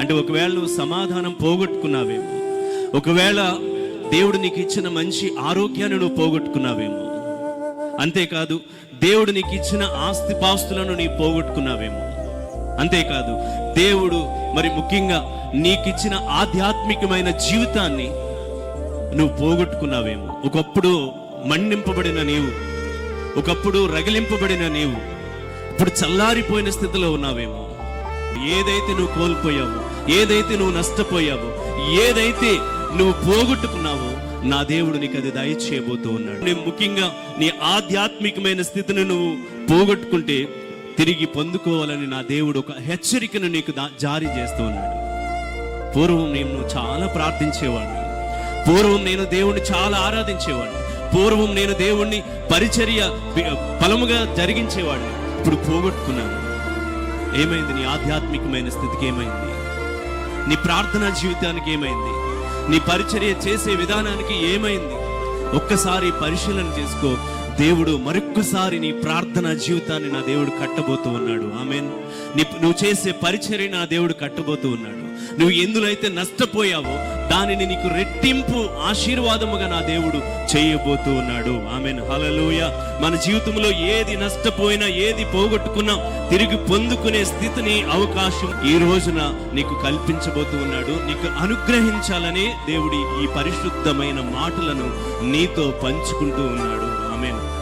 అంటే ఒకవేళ నువ్వు సమాధానం పోగొట్టుకున్నావేమో ఒకవేళ దేవుడు నీకు ఇచ్చిన మంచి ఆరోగ్యాన్ని నువ్వు పోగొట్టుకున్నావేమో అంతేకాదు దేవుడు నీకు ఇచ్చిన ఆస్తిపాస్తులను నీ పోగొట్టుకున్నావేమో అంతేకాదు దేవుడు మరి ముఖ్యంగా నీకిచ్చిన ఆధ్యాత్మికమైన జీవితాన్ని నువ్వు పోగొట్టుకున్నావేమో ఒకప్పుడు మన్నింపబడిన నీవు ఒకప్పుడు రగిలింపబడిన నీవు ఇప్పుడు చల్లారిపోయిన స్థితిలో ఉన్నావేమో ఏదైతే నువ్వు కోల్పోయావో ఏదైతే నువ్వు నష్టపోయావో ఏదైతే నువ్వు పోగొట్టుకున్నావో నా దేవుడు నీకు అది దయచేయబోతూ ఉన్నాడు. నేను ముఖ్యంగా నీ ఆధ్యాత్మికమైన స్థితిని నువ్వు పోగొట్టుకుంటే తిరిగి పొందుకోవాలని నా దేవుడు ఒక హెచ్చరికను నీకు జారీ చేస్తూ ఉన్నాడు. పూర్వం నేను చాలా ప్రార్థించేవాడిని. పూర్వం నేను దేవుణ్ణి చాలా ఆరాధించేవాడిని. పూర్వం నేను దేవుణ్ణి పరిచర్య బలముగా జరిగించేవాడిని. ఇప్పుడు పోగొట్టుకున్నాను. ఏమైంది నీ ఆధ్యాత్మికమైన స్థితికి ఏమైంది? నీ ప్రార్థనా జీవితానికి ఏమైంది? నీ పరిచర్య చేసే విధానానికి ఏమైంది? ఒక్కసారి పరిశీలన చేసుకో. దేవుడు మరొక్కసారి నీ ప్రార్థన జీవితాన్ని నా దేవుడు కట్టబోతూ ఉన్నాడు. ఆమె నువ్వు చేసే పరిచర్య నా దేవుడు కట్టబోతూ ఉన్నాడు. నువ్వు ఎందులైతే నష్టపోయావో దానిని నీకు రెట్టింపు ఆశీర్వాదముగా నా దేవుడు చేయబోతూ ఉన్నాడు. ఆమెన్. హలలోయ మన జీవితంలో ఏది నష్టపోయినా ఏది పోగొట్టుకున్నా తిరిగి పొందుకునే స్థితిని అవకాశం ఈ రోజున నీకు కల్పించబోతూ ఉన్నాడు. నీకు అనుగ్రహించాలనే దేవుడి ఈ పరిశుద్ధమైన మాటలను నీతో పంచుకుంటూ ఉన్నాడు. Amen.